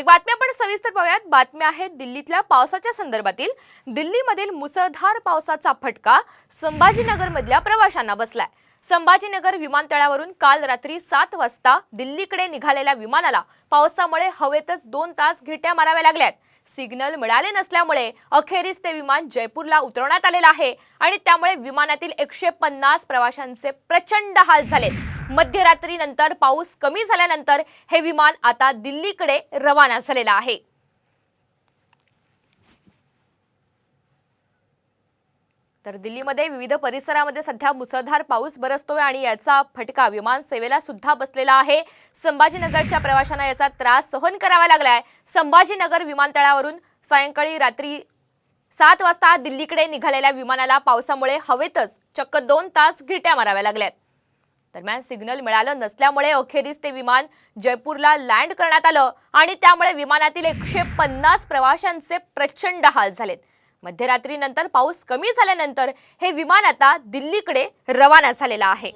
एक बातमी आपण सविस्तर पाहूयात. बातम्या आहेत दिल्लीतल्या पावसाच्या संदर्भातील. दिल्लीमधील मुसळधार पावसाचा फटका संभाजीनगरमधल्या प्रवाशांना बसलाय. संभाजीनगर विमानतळावरून काल रात्री सात वाजता दिल्लीकडे निघालेल्या विमानाला पावसामुळे हवेतच दोन तास घिट्या माराव्या लागल्यात. सिग्नल मिळाले नसल्यामुळे अखेरीस ते विमान जयपूरला उतरवण्यात आलेलं आहे आणि त्यामुळे विमानातील एकशे पन्नास प्रवाशांचे प्रचंड हाल झालेत. मध्यरात्रीनंतर पाऊस कमी झाल्यानंतर हे विमान आता दिल्लीकडे रवाना झालेलं आहे. तर दिल्लीमध्ये विविध परिसरामध्ये सध्या मुसळधार पाऊस बरसतोय आणि याचा फटका विमान सेवेला सुद्धा बसलेला आहे. संभाजीनगरच्या प्रवाशांना याचा त्रास सहन करावा लागलाय. संभाजीनगर विमानतळावरून सायंकाळी रात्री सात वाजता दिल्लीकडे निघालेल्या विमानाला पावसामुळे हवेतच चक्क दोन तास घिट्या माराव्या लागल्यात. दरम्यान सिग्नल मिळालं नसल्यामुळे अखेरीस ते विमान जयपूरला लँड करण्यात आलं आणि त्यामुळे विमानातील एकशे पन्नास प्रवाशांचे प्रचंड हाल झालेत. मध्यरात्रीनंतर पाऊस कमी झाल्यानंतर हे विमान आता दिल्लीकडे रवाना झालेलं आहे.